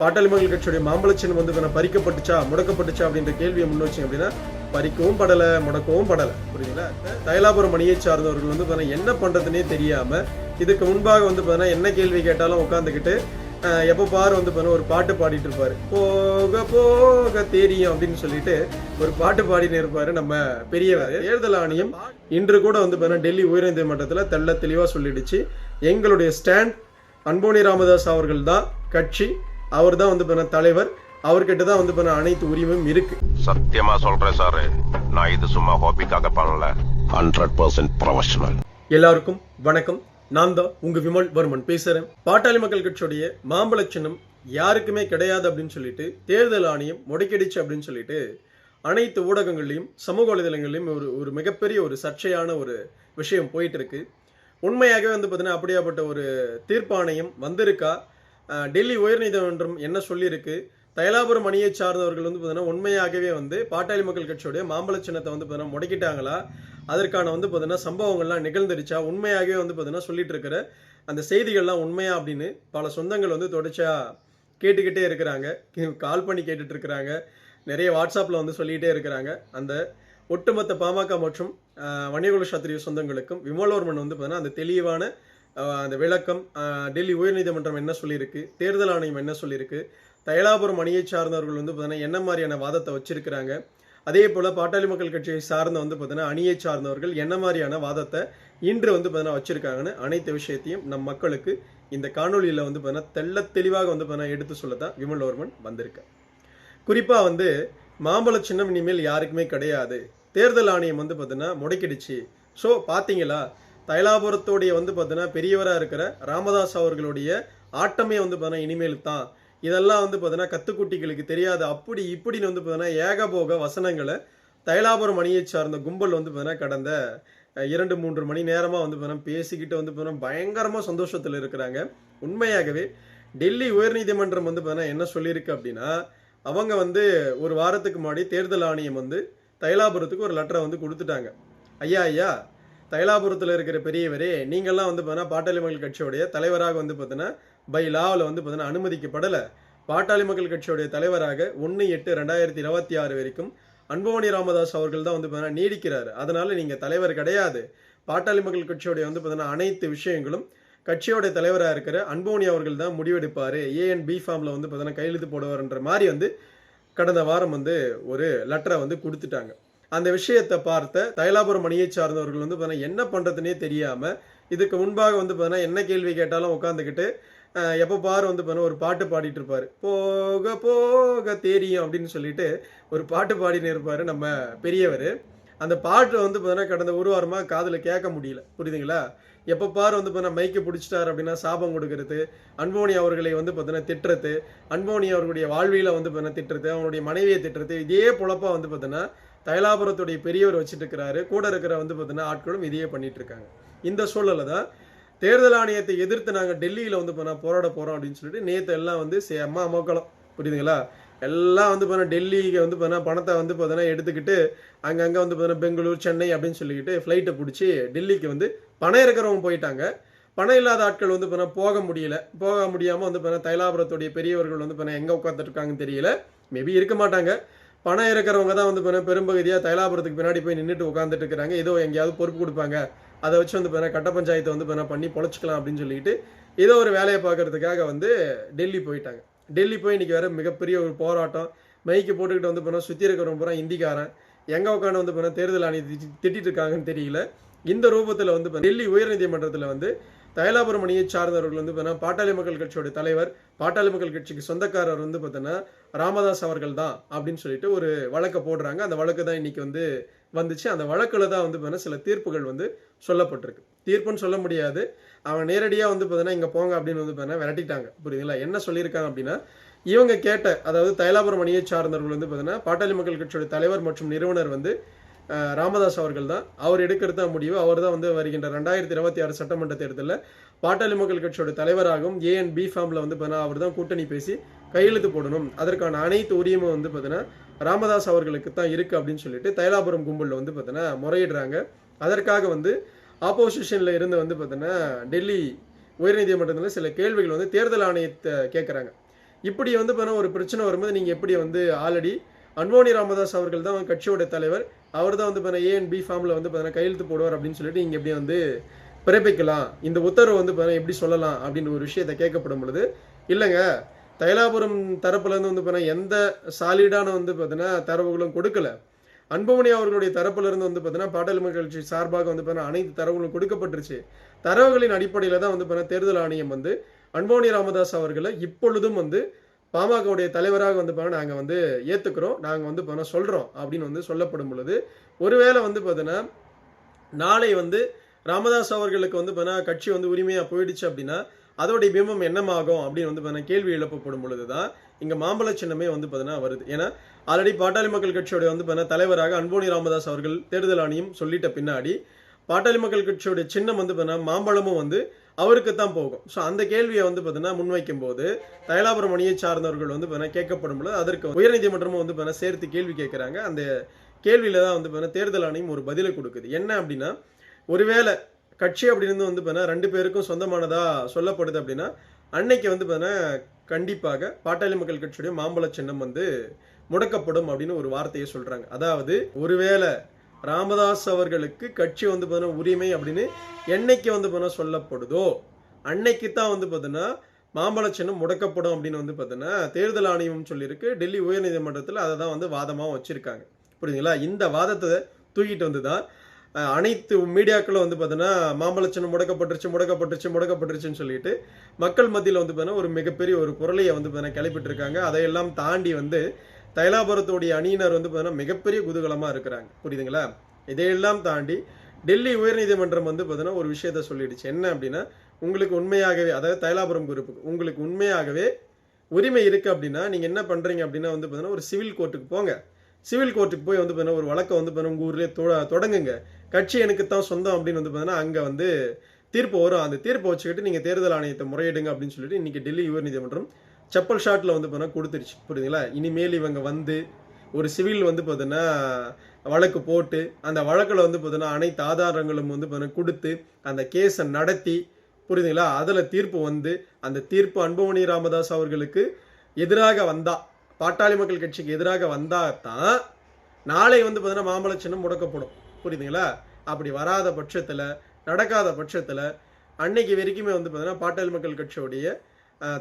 பாட்டாளி மக்கள் கட்சியுடைய மாம்பழச்சின் வந்து பறிக்கப்பட்டுச்சா முடக்கப்பட்டுச்சா அப்படின்ற கேள்வியை முன் அப்படின்னா பறிக்கவும் படலை முடக்கவும் படலை. புரியுதுங்களா? தைலாபுரம் மணியை சார்ந்தவர்கள் வந்து பார்த்தீங்கன்னா என்ன பண்றதுனே தெரியாம இதுக்கு முன்பாக வந்து பார்த்தீங்கன்னா என்ன கேள்வி கேட்டாலும் உட்காந்துக்கிட்டு எப்போ பாரு வந்து பார்த்தீங்கன்னா ஒரு பாட்டு பாடிட்டு இருப்பாரு. போக போக தெரியும் அப்படின்னு சொல்லிட்டு ஒரு பாட்டு பாடின்னு இருப்பாரு நம்ம பெரியவர். தேர்தல் ஆணையம் இன்று கூட வந்து பார்த்தீங்கன்னா டெல்லி உயர்நீதிமன்றத்தில் தெள்ள தெளிவாக சொல்லிடுச்சு. எங்களுடைய ஸ்டாண்ட் அன்போனி ராமதாஸ் அவர்கள் தான் கட்சி. அவர் தான் வந்து பண்ண தலைவர். அவர்கிட்ட தான் வந்து பண்ண அனைத்து உரிமையும் இருக்கு. சத்தியமா சொல்றேன் சாரு. நான் இது சும்மா ஹாபிக்காக பண்ணல. ஹண்ட்ரட் பர்சன்ட் ப்ரொஃபஷனல் எல்லாருக்கும் வணக்கம். நான் தான் உங்க விமல் வர்மன் பேசுறேன். பாட்டாளி மக்கள் கட்சியுடைய மாம்பழ சின்னம் யாருக்குமே கிடையாது அப்படின்னு சொல்லிட்டு தேர்தல் ஆணையம் முடக்கிடுச்சு அப்படின்னு சொல்லிட்டு அனைத்து ஊடகங்கள்லையும் சமூக வலைதளங்கள்லையும் ஒரு ஒரு மிகப்பெரிய ஒரு சர்ச்சையான ஒரு விஷயம் போயிட்டு இருக்கு. உண்மையாகவே வந்து பார்த்தீங்கன்னா அப்படியாப்பட்ட ஒரு தீர்ப்பாணையம் வந்திருக்கா? டெல்லி உயர்நீதிமன்றம் என்ன சொல்லியிருக்கு? தைலாபுரம் அணியை சார்ந்தவர்கள் வந்து பார்த்தீங்கன்னா உண்மையாகவே வந்து பாட்டாளி மக்கள் கட்சியுடைய மாம்பழ சின்னத்தை வந்து பார்த்தீங்கன்னா முடக்கிட்டாங்களா? அதற்கான வந்து பார்த்தீங்கன்னா சம்பவங்கள்லாம் நிகழ்ந்துருச்சா? உண்மையாகவே வந்து பார்த்தீங்கன்னா சொல்லிட்டு இருக்கிற அந்த செய்திகள்லாம் உண்மையா அப்படின்னு பல சொந்தங்கள் வந்து தொடர்ச்சியா கேட்டுக்கிட்டே இருக்கிறாங்க. கால் பண்ணி கேட்டுட்டு இருக்கிறாங்க நிறைய வாட்ஸ்அப்பில் வந்து சொல்லிக்கிட்டே இருக்கிறாங்க. அந்த ஒட்டுமொத்த பாமக மற்றும் அஹ், வன்னியகுல சாத்திரிய சொந்தங்களுக்கும் விமலோர்மன் வந்து பார்த்தீங்கன்னா அந்த தெளிவான அந்த விளக்கம் டெல்லி உயர்நீதிமன்றம் என்ன சொல்லியிருக்கு தேர்தல் ஆணையம் என்ன சொல்லியிருக்கு தைலாபுரம் அணியை சார்ந்தவர்கள் வந்து பார்த்தீங்கன்னா என்ன மாதிரியான வாதத்தை வச்சிருக்கிறாங்க அதே போல் பாட்டாளி மக்கள் கட்சியை சார்ந்த வந்து பார்த்தீங்கன்னா அணியை சார்ந்தவர்கள் என்ன மாதிரியான வாதத்தை இன்று வந்து பார்த்தீங்கன்னா வச்சிருக்காங்கன்னு அனைத்து விஷயத்தையும் நம் மக்களுக்கு இந்த காணொலியில் வந்து பார்த்தீங்கன்னா தெள்ள தெளிவாக வந்து பார்த்தீங்கன்னா எடுத்து சொல்லத்தான் விமல்வர்மன் வந்திருக்கேன் குறிப்பாக வந்து மாம்பழ சின்னம் இனிமேல் யாருக்குமே கிடையாது. தேர்தல் ஆணையம் வந்து பார்த்தீங்கன்னா முடக்கிடுச்சு. ஸோ பார்த்தீங்களா தைலாபுரத்தோடைய வந்து பார்த்தீங்கன்னா பெரியவராக இருக்கிற ராமதாஸ் அவர்களுடைய ஆட்டமே வந்து பார்த்தீங்கன்னா இனிமேல் தான் இதெல்லாம் வந்து பார்த்தீங்கன்னா கத்துக்குட்டிகளுக்கு தெரியாது. அப்படி இப்படின்னு வந்து பார்த்தீங்கன்னா ஏகபோக வசனங்களை தைலாபுரம் அணியை சார்ந்த கும்பல் வந்து பார்த்தீங்கன்னா கடந்த இரண்டு மூன்று மணி நேரமாக வந்து பார்த்தீங்கன்னா பேசிக்கிட்டு வந்து பார்த்தீங்கன்னா பயங்கரமாக சந்தோஷத்தில் இருக்கிறாங்க. உண்மையாகவே டெல்லி உயர்நீதிமன்றம் வந்து பார்த்தீங்கன்னா என்ன சொல்லியிருக்கு அப்படின்னா அவங்க வந்து ஒரு வாரத்துக்கு முன்னாடி தேர்தல் ஆணையம் வந்து தைலாபுரத்துக்கு ஒரு லெட்டரை வந்து கொடுத்துட்டாங்க. ஐயா ஐயா தைலாபுரத்தில் இருக்கிற பெரியவரே நீங்கள்லாம் வந்து பார்த்தீங்கன்னா பாட்டாளி மக்கள் கட்சியோடைய தலைவராக வந்து பார்த்தீங்கன்னா பை லாவில் வந்து பார்த்தீங்கன்னா அனுமதிக்கப்படலை. பாட்டாளி மக்கள் கட்சியோடைய தலைவராக ஒன்று எட்டு ரெண்டாயிரத்தி இருபத்தி ஆறு வரைக்கும் அன்புமணி ராமதாஸ் அவர்கள் தான் வந்து பார்த்தீங்கன்னா நீடிக்கிறார். அதனால நீங்கள் தலைவர் கிடையாது. பாட்டாளி மக்கள் கட்சியோடைய வந்து பார்த்தீங்கன்னா அனைத்து விஷயங்களும் கட்சியோட தலைவராக இருக்கிற அன்புமணி அவர்கள் தான் முடிவெடுப்பார். ஏஎன் பி ஃபார்மில் வந்து பார்த்தீங்கன்னா கையெழுத்து போடுவார்ன்ற மாதிரி வந்து கடந்த வாரம் வந்து ஒரு லெட்டரை வந்து கொடுத்துட்டாங்க. அந்த விஷயத்தை பார்த்த தைலாபுரம் அணியை சார்ந்தவர்கள் வந்து பார்த்தீங்கன்னா என்ன பண்ணுறதுனே தெரியாமல் இதுக்கு முன்பாக வந்து பார்த்தீங்கன்னா என்ன கேள்வி கேட்டாலும் உட்காந்துக்கிட்டு எப்போ பாரு வந்து பார்த்தீங்கன்னா ஒரு பாட்டு பாடிட்டு இருப்பாரு. போக போக தெரியும் அப்படின்னு சொல்லிட்டு ஒரு பாட்டு பாடின்னு இருப்பாரு நம்ம பெரியவர். அந்த பாட்டு வந்து பார்த்தீங்கன்னா கடந்த ஒரு வாரமாக காதில் கேட்க முடியல. புரியுதுங்களா? எப்போ பாரு வந்து பார்த்தீங்கன்னா மைக்கை பிடிச்சிட்டாரு அப்படின்னா சாபம் கொடுக்கறது அன்போனி அவர்களை வந்து பார்த்தீங்கன்னா திட்டுறது அன்போனி அவர்களுடைய வாழ்வியல வந்து பார்த்தீங்கன்னா திட்டுறது அவனுடைய மனைவியை திட்டுறது இதே பொழப்பா வந்து பார்த்தீங்கன்னா தைலாபுரத்துடைய பெரியவர் வச்சுட்டு இருக்கிறாரு கூட இருக்கிற வந்து பார்த்தீங்கன்னா ஆட்களும் இதையே பண்ணிட்டு இருக்காங்க இந்த சூழலில் தான் தேர்தல் ஆணையத்தை எதிர்த்து நாங்கள் டெல்லியில் வந்து பண்ண போராட போகிறோம் அப்படின்னு சொல்லிட்டு நேற்று எல்லாம் வந்து சே அம்மா அம்மாக்களம் புரியுதுங்களா? எல்லாம் வந்து பார்த்தீங்கன்னா டெல்லிக்கு வந்து பார்த்தா பணத்தை வந்து பார்த்தீங்கன்னா எடுத்துக்கிட்டு அங்கங்கே வந்து பார்த்தீங்கன்னா பெங்களூர் சென்னை அப்படின்னு சொல்லிக்கிட்டு ஃப்ளைட்டை பிடிச்சி டெல்லிக்கு வந்து பணம் இருக்கிறவங்க போயிட்டாங்க. பணம் இல்லாத ஆட்கள் வந்து பார்த்தா போக முடியல. போக முடியாமல் வந்து பார்த்தீங்கன்னா தைலாபுரத்துடைய பெரியவர்கள் வந்து பார்த்தா எங்கே உட்காந்துருக்காங்கன்னு தெரியல. மேபி இருக்க மாட்டாங்க. பணம் இருக்கிறவங்க தான் வந்து பார்த்தா பெரும்பகுதியாக தைலாபுரத்துக்கு பின்னாடி போய் நின்றுட்டு உட்காந்துட்டு இருக்கிறாங்க ஏதோ எங்கேயாவது பொறுப்பு கொடுப்பாங்க. அதை வச்சு வந்து பார்த்தா கட்ட பஞ்சாயத்தை வந்து பார்த்தா பண்ணி பொழைச்சிக்கலாம் அப்படின்னு சொல்லிட்டு ஏதோ ஒரு வேலையை பார்க்கறதுக்காக வந்து டெல்லி போயிட்டாங்க. டெல்லி போய் இன்னைக்கு வேற மிகப்பெரிய ஒரு போராட்டம். மைக்கு போட்டுக்கிட்டு வந்து போனால் சுற்றி இருக்கிறவங்க பூரா இந்திக்காரன். எங்கே உட்காந்து வந்து போனால் தேர்தல் ஆணையத்தை திட்டிட்டு இருக்காங்கன்னு தெரியல. இந்த ரூபத்தில் வந்து டெல்லி உயர்நீதிமன்றத்தில் வந்து தைலாபுரம் அணியை சார்ந்தவர்கள் வந்து பார்த்தீங்கன்னா பாட்டாளி மக்கள் கட்சியோட தலைவர் பாட்டாளி மக்கள் கட்சிக்கு சொந்தக்காரர் வந்து பார்த்தீங்கன்னா ராமதாஸ் அவர்கள் தான் அப்படின்னு சொல்லிட்டு ஒரு வழக்கை போடுறாங்க. அந்த வழக்கு தான் இன்னைக்கு வந்து வந்துச்சு. அந்த வழக்கில் தான் வந்து பார்த்தீங்கன்னா சில தீர்ப்புகள் வந்து சொல்லப்பட்டிருக்கு. தீர்ப்புன்னு சொல்ல முடியாது. அவன் நேரடியாக வந்து பார்த்தீங்கன்னா இங்கே போங்க அப்படின்னு வந்து பார்த்தீங்கன்னா விரட்டிட்டாங்க. புரியுதுங்களா? என்ன சொல்லியிருக்காங்க அப்படின்னா இவங்க கேட்ட அதாவது தைலாபுரம் அணியை சார்ந்தவர்கள் வந்து பார்த்தீங்கன்னா பாட்டாளி மக்கள் கட்சியோட தலைவர் மற்றும் நிறுவனர் வந்து ராமதாஸ் அவர்கள் தான். அவர் எடுக்கிறது தான் முடிவு. அவர் தான் வந்து வருகின்ற ரெண்டாயிரத்தி இருபத்தி ஆறு சட்டமன்ற தேர்தலில் பாட்டாளி மக்கள் கட்சியோட தலைவராகவும் ஏஎன் பி ஃபார்மில் வந்து பார்த்தீங்கன்னா அவர் தான் கூட்டணி பேசி கையெழுத்து போடணும். அதற்கான அனைத்து உரியமும் வந்து பார்த்தீங்கன்னா ராமதாஸ் அவர்களுக்கு தான் இருக்குது அப்படின்னு சொல்லிட்டு தைலாபுரம் கும்பலில் வந்து பார்த்தீங்கன்னா முறையிடுறாங்க. அதற்காக வந்து ஆப்போசிஷனில் இருந்து வந்து பார்த்தீங்கன்னா டெல்லி உயர்நீதிமன்றத்தில் சில கேள்விகள் வந்து தேர்தல் ஆணையத்தை கேட்குறாங்க இப்படி வந்து பார்த்தீங்கன்னா ஒரு பிரச்சனை வரும்போது நீங்கள் எப்படி வந்து ஆல்ரெடி அன்போனி ராமதாஸ் அவர்கள் தான் கட்சியோட தலைவர். அவர் தான் வந்து பார்த்தீங்கன்னா ஏ அண்ட் பி ஃபார்மில் வந்து பார்த்தீங்கன்னா கையெழுத்து போடுவார் அப்படின்னு சொல்லிட்டு நீங்கள் எப்படி வந்து பிறப்பிக்கலாம். இந்த உத்தரவு வந்து பார்த்தீங்கன்னா எப்படி சொல்லலாம் அப்படின்ற ஒரு விஷயத்தை கேட்கப்படும் பொழுது இல்லைங்க தைலாபுரம் தரப்புலேருந்து வந்து பார்த்தீங்கன்னா எந்த சாலிடான வந்து பார்த்தீங்கன்னா தரவுகளும் கொடுக்கல. அன்புமணி அவர்களுடைய தரப்புலேருந்து வந்து பார்த்தீங்கன்னா பாட்டாளி கட்சி சார்பாக வந்து பார்த்தீங்கன்னா அனைத்து தரவுகளும் கொடுக்கப்பட்டுருச்சு. தரவுகளின் அடிப்படையில் தான் வந்து பார்த்தீங்கன்னா தேர்தல் ஆணையம் வந்து அன்புமணி ராமதாஸ் அவர்களை இப்பொழுதும் வந்து பாமகவுடைய தலைவராக வந்து பார்த்தீங்கன்னா நாங்கள் வந்து ஏற்றுக்கிறோம் நாங்கள் வந்து பார்த்தீங்கன்னா சொல்கிறோம் அப்படின்னு வந்து சொல்லப்படும் பொழுது ஒருவேளை வந்து பார்த்தீங்கன்னா நாளை வந்து ராமதாஸ் அவர்களுக்கு வந்து பார்த்தீங்கன்னா கட்சி வந்து உரிமையாக போயிடுச்சு அப்படின்னா அதோடைய பிம்பம் என்னமாகும் அப்படின்னு வந்து பார்த்தீங்கன்னா கேள்வி எழுப்பப்படும் பொழுது தான் இங்கே மாம்பழ சின்னமே வந்து பார்த்தீங்கன்னா வருது. ஏன்னா ஆல்ரெடி பாட்டாளி மக்கள் கட்சியோட வந்து பார்த்தீங்கன்னா தலைவராக அன்போனி ராமதாஸ் அவர்கள் தேர்தல் ஆணையம் சொல்லிட்ட பின்னாடி பாட்டாளி மக்கள் கட்சியோட சின்னம் வந்து பார்த்தீங்கன்னா மாம்பழமும் வந்து அவருக்கு தான் போகும். ஸோ அந்த கேள்வியை வந்து பார்த்தீங்கன்னா முன்வைக்கும் போது தைலாபுரம் அணியை சார்ந்தவர்கள் வந்து பார்த்தீங்கன்னா கேட்கப்படும் பொழுது அதற்கு உயர்நீதிமன்றமும் வந்து பார்த்தீங்கன்னா சேர்த்து கேள்வி கேட்குறாங்க. அந்த கேள்வியில் தான் வந்து பார்த்தீங்கன்னா தேர்தல் ஆணையம் ஒரு பதிலை கொடுக்குது. என்ன அப்படின்னா ஒருவேளை கட்சி அப்படின்னு வந்து பார்த்தீங்கன்னா ரெண்டு பேருக்கும் சொந்தமானதாக சொல்லப்படுது அப்படின்னா அன்னைக்கு வந்து பார்த்தீங்கன்னா கண்டிப்பாக பாட்டாளி மக்கள் கட்சியுடைய மாம்பழ சின்னம் வந்து முடக்கப்படும் அப்படின்னு ஒரு வார்த்தையை சொல்கிறாங்க அதாவது ஒருவேளை ராமதாஸ் அவர்களுக்கு கட்சி வந்து பார்த்தீங்கன்னா உரிமை அப்படின்னு என்னைக்கு வந்து பார்த்தீங்கன்னா சொல்லப்படுதோ அன்னைக்கு தான் வந்து பார்த்தீங்கன்னா மாம்பழ சின்னம் முடக்கப்படும் அப்படின்னு வந்து பார்த்தீங்கன்னா தேர்தல் ஆணையம் சொல்லியிருக்கு. டெல்லி உயர்நீதிமன்றத்தில் அதை தான் வந்து வாதமாக வச்சுருக்காங்க. புரியுதுங்களா? இந்த வாதத்தை தூக்கிட்டு வந்து தான் அனைத்து மீடியாக்களும் வந்து பார்த்தீங்கன்னா மாம்பழ முடக்கப்பட்டுருச்சு முடக்கப்பட்டுருச்சு முடக்கப்பட்டுருச்சுன்னு சொல்லிட்டு மக்கள் மத்தியில் வந்து பார்த்தீங்கன்னா ஒரு மிகப்பெரிய ஒரு குரலையை வந்து பார்த்தீங்கன்னா கிளப்பிட்டு இருக்காங்க. அதையெல்லாம் தாண்டி வந்து தைலாபுரத்துடைய அணியினர் வந்து பார்த்தீங்கன்னா மிகப்பெரிய குதூகலமாக இருக்கிறாங்க. புரியுதுங்களா? இதையெல்லாம் தாண்டி டெல்லி உயர்நீதிமன்றம் வந்து பார்த்தீங்கன்னா ஒரு விஷயத்த சொல்லிடுச்சு. என்ன அப்படின்னா உங்களுக்கு உண்மையாகவே அதாவது தைலாபுரம் குரூப்புக்கு உங்களுக்கு உண்மையாகவே உரிமை இருக்கு அப்படின்னா நீங்க என்ன பண்றீங்க அப்படின்னா வந்து பார்த்தீங்கன்னா ஒரு சிவில் கோர்ட்டுக்கு போங்க. சிவில் கோர்ட்டுக்கு போய் வந்து பார்த்தீங்கன்னா ஒரு வழக்கை வந்து பார்த்தீங்கன்னா உங்க ஊர்லயே தொடங்குங்க. கட்சி எனக்கு தான் சொந்தம் அப்படின்னு வந்து பார்த்தீங்கன்னா அங்க வந்து தீர்ப்பு வரும். அந்த தீர்ப்பை வச்சுக்கிட்டு நீங்க தேர்தல் ஆணையத்தை முறையிடுங்க அப்படின்னு சொல்லிட்டு இன்னைக்கு டெல்லி உயர்நீதிமன்றம் செப்பல் ஷாட்டில் வந்து பார்த்தீங்கன்னா கொடுத்துருச்சு. புரியுதுங்களா? இனிமேல் இவங்க வந்து ஒரு சிவில் வந்து பார்த்தீங்கன்னா வழக்கு போட்டு அந்த வழக்கில் வந்து பார்த்தீங்கன்னா அனைத்து ஆதாரங்களும் வந்து பார்த்தீங்கன்னா கொடுத்து அந்த கேஸை நடத்தி புரியுதுங்களா? அதில் தீர்ப்பு வந்து அந்த தீர்ப்பு அன்புமணி ராமதாஸ் அவர்களுக்கு எதிராக வந்தா பாட்டாளி மக்கள் கட்சிக்கு எதிராக வந்தா தான் நாளை வந்து பார்த்தீங்கன்னா மாம்பழ சின்னம் முடக்கப்படும். புரியுதுங்களா? அப்படி வராத பட்சத்தில் நடக்காத பட்சத்தில் அன்னைக்கு வரைக்குமே வந்து பார்த்தீங்கன்னா பாட்டாளி மக்கள் கட்சியோடைய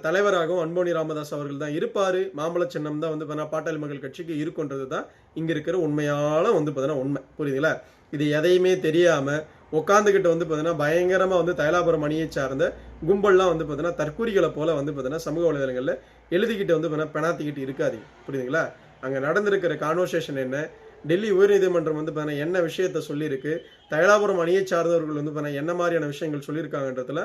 தலைவராகவும் அன்போனி ராமதாஸ் அவர்கள் தான் இருப்பார். மாம்பழ சின்னம் தான் வந்து பார்த்தீங்கன்னா பாட்டாளி மக்கள் கட்சிக்கு இருக்குன்றது தான் இங்கே இருக்கிற உண்மையான வந்து பார்த்தீங்கன்னா உண்மை. புரியுதுங்களா? இது எதையுமே தெரியாமல் உட்காந்துக்கிட்டு வந்து பார்த்தீங்கன்னா பயங்கரமாக வந்து தைலாபுரம் அணியை சார்ந்த கும்பல்லாம் வந்து பார்த்தீங்கன்னா தற்கூரிகளை போல வந்து பார்த்தீங்கன்னா சமூக வலைதளங்களில் எழுதிக்கிட்டு வந்து பார்த்தீங்கன்னா பெணாத்திக்கிட்டு இருக்காது புரியுதுங்களா? அங்கே நடந்திருக்கிற கான்வர்சேஷன் என்ன? டெல்லி உயர்நீதிமன்றம் வந்து பார்த்தீங்கன்னா என்ன விஷயத்த சொல்லியிருக்கு? தைலாபுரம் அணியை சார்ந்தவர்கள் வந்து பார்த்தீங்கன்னா என்ன மாதிரியான விஷயங்கள் சொல்லியிருக்காங்கன்றதுல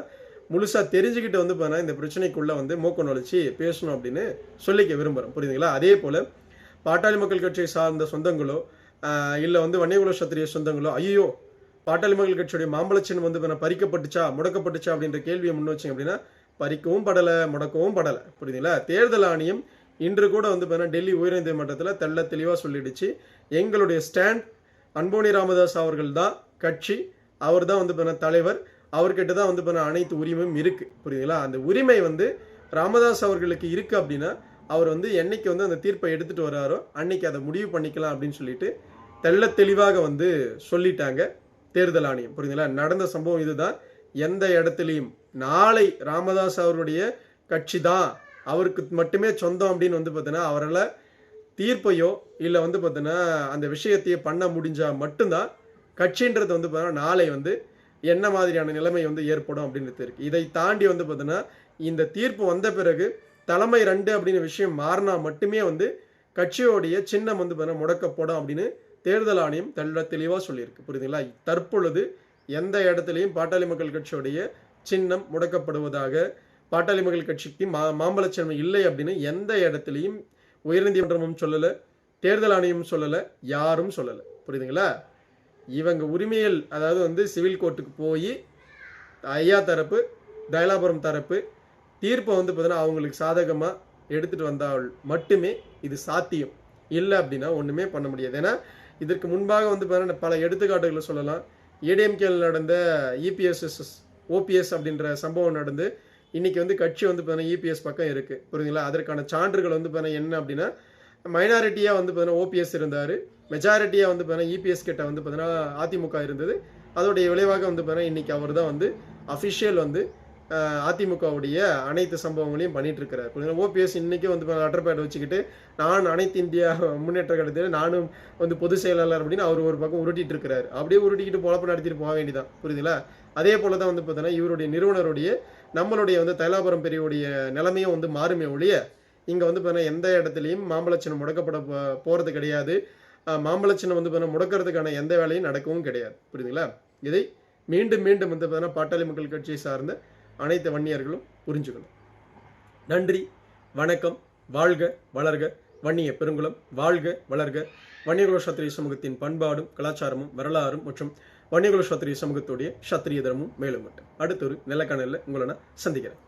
முழுசாக தெரிஞ்சுக்கிட்டு வந்து பார்த்தீங்கன்னா இந்த பிரச்சனைக்குள்ளே வந்து மூக்க நுழைச்சி பேசணும் அப்படின்னு சொல்லிக்க விரும்புகிறேன் புரியுதுங்களா? அதே போல் பாட்டாளி மக்கள் கட்சியை சார்ந்த சொந்தங்களோ இல்லை வந்து வன்னியகுல சத்திரிய சொந்தங்களோ ஐயோ பாட்டாளி மக்கள் கட்சியுடைய மாம்பழச்சின் வந்து பறிக்கப்பட்டுச்சா முடக்கப்பட்டுச்சா அப்படின்ற கேள்வியை முன் வச்சிங்க அப்படின்னா பறிக்கவும் படலை முடக்கவும் படலை. புரியுதுங்களா? தேர்தல் ஆணையம் இன்று கூட வந்து பார்த்தீங்கன்னா டெல்லி உயர்நீதிமன்றத்தில் தெள்ள தெளிவாக சொல்லிடுச்சு. எங்களுடைய ஸ்டாண்ட் அன்போனி ராமதாஸ் அவர்கள் தான் கட்சி அவர் தான் வந்து பார்த்தீங்கன்னா தலைவர். அவர்கிட்ட தான் வந்து பார்த்தீங்கன்னா அனைத்து உரிமையும் இருக்குது புரியுதுங்களா? அந்த உரிமை வந்து ராமதாஸ் அவர்களுக்கு இருக்குது அப்படின்னா அவர் வந்து என்னைக்கு வந்து அந்த தீர்ப்பை எடுத்துகிட்டு வராரோ அன்னைக்கு அதை முடிவு பண்ணிக்கலாம் அப்படின்னு சொல்லிட்டு தெள்ள தெளிவாக வந்து சொல்லிட்டாங்க தேர்தல் ஆணையம். புரியுதுங்களா? நடந்த சம்பவம் இதுதான். எந்த இடத்துலையும் நாளை ராமதாஸ் அவருடைய கட்சி தான். அவருக்கு மட்டுமே சொந்தம் அப்படின்னு வந்து பார்த்தீங்கன்னா அவரால் தீர்ப்பையோ இல்லை வந்து பார்த்தீங்கன்னா அந்த விஷயத்தையே பண்ண முடிஞ்சால் மட்டும்தான் கட்சின்றது வந்து பார்த்தீங்கன்னா நாளை வந்து என்ன மாதிரியான நிலைமை வந்து ஏற்படும் அப்படின்றது இருக்கு. இதை தாண்டி வந்து பார்த்தீங்கன்னா இந்த தீர்ப்பு வந்த பிறகு தலைமை ரெண்டு அப்படின்னு விஷயம் மாறினா மட்டுமே வந்து கட்சியோடைய சின்னம் வந்து பார்த்தீங்கன்னா முடக்கப்படும் அப்படின்னு தேர்தல் ஆணையம் தெள்ள தெளிவாக சொல்லியிருக்கு. புரியுதுங்களா? தற்பொழுது எந்த இடத்துலையும் பாட்டாளி மக்கள் கட்சியோடைய சின்னம் முடக்கப்படுவதாக பாட்டாளி மக்கள் கட்சிக்கு மா மாம்பழச்சன்மை இல்லை அப்படின்னு எந்த இடத்துலையும் உயர்நீதிமன்றமும் சொல்லலை தேர்தல் ஆணையமும் சொல்லலை யாரும் சொல்லலை. புரியுதுங்களா? இவங்க உரிமையில் அதாவது வந்து சிவில் கோர்ட்டுக்கு போய் ஐயா தரப்பு தயலாபுரம் தரப்பு தீர்ப்பை வந்து பார்த்தீங்கன்னா அவங்களுக்கு சாதகமாக எடுத்துகிட்டு வந்தால் மட்டுமே இது சாத்தியம். இல்லை அப்படின்னா ஒன்றுமே பண்ண முடியாது. ஏன்னா இதற்கு முன்பாக வந்து பார்த்தீங்கன்னா பல எடுத்துக்காட்டுகளை சொல்லலாம். ஏடிஎம்கேல நடந்த இபிஎஸ்எஸ்எஸ் ஓபிஎஸ் அப்படின்ற சம்பவம் நடந்து இன்றைக்கி வந்து கட்சி வந்து பார்த்தீங்கன்னா இபிஎஸ் பக்கம் இருக்குது புரியுதுங்களா? அதற்கான சான்றுகள் வந்து பார்த்தீங்கன்னா என்ன அப்படின்னா மைனாரிட்டியாக வந்து பார்த்தீங்கன்னா ஓபிஎஸ் இருந்தார். மெஜாரிட்டியாக வந்து பார்த்தீங்கன்னா இபிஎஸ் கிட்ட வந்து பார்த்தீங்கன்னா அதிமுக இருந்தது. அதோடைய விளைவாக வந்து பார்த்தீங்கன்னா இன்றைக்கி அவர் தான் வந்து அஃபிஷியல் வந்து அதிமுகவுடைய அனைத்து சம்பவங்களையும் பண்ணிட்டு இருக்கிறார். கொஞ்சம் ஓபிஎஸ் இன்னைக்கு வந்து லெட்டர் பேட் வச்சுக்கிட்டு நான் அனைத்து இந்தியா முன்னேற்ற கழகத்தில் நானும் வந்து பொதுச் செயலாளர் அப்படின்னு அவர் ஒரு பக்கம் உருட்டிட்டு இருக்கிறார். அப்படியே உருட்டிக்கிட்டு பொழப்பு நடத்திட்டு போக வேண்டியதான் புரியுதுங்களா அதே போல தான் வந்து பார்த்தீங்கன்னா இவருடைய நிறுவனருடைய நம்மளுடைய வந்து தைலாபுரம் பெரியவுடைய நிலைமையும் வந்து மாறுமே ஒழிய இங்கே வந்து பார்த்தீங்கன்னா எந்த இடத்துலையும் மாம்பழச்சின்னம் முடக்கப்பட போ- கிடையாது. அஹ், மாம்பழச்சின்னம் வந்து பார்த்தீங்கன்னா முடக்கிறதுக்கான எந்த வேலையும் நடக்கவும் கிடையாது. புரியுதுங்களா? இதை மீண்டும் மீண்டும் வந்து பார்த்தீங்கன்னா பாட்டாளி மக்கள் கட்சியை சார்ந்த அனைத்து வன்னியர்களும் புரிஞ்சுக்கணும். நன்றி வணக்கம் வாழ்க வளர்க வன்னிய பெருங்குளம் வாழ்க வளர்க. வன்னியகுல சத்திரிய சமூகத்தின் பண்பாடும் கலாச்சாரமும் வரலாறும் மற்றும் வன்னியகுல சத்திரிய சமூகத்துடைய சத்திரிய தரமும் மேலும் மட்டும் அடுத்த ஒரு நிலக்கணலில் உங்களை நான் சந்திக்கிறேன்.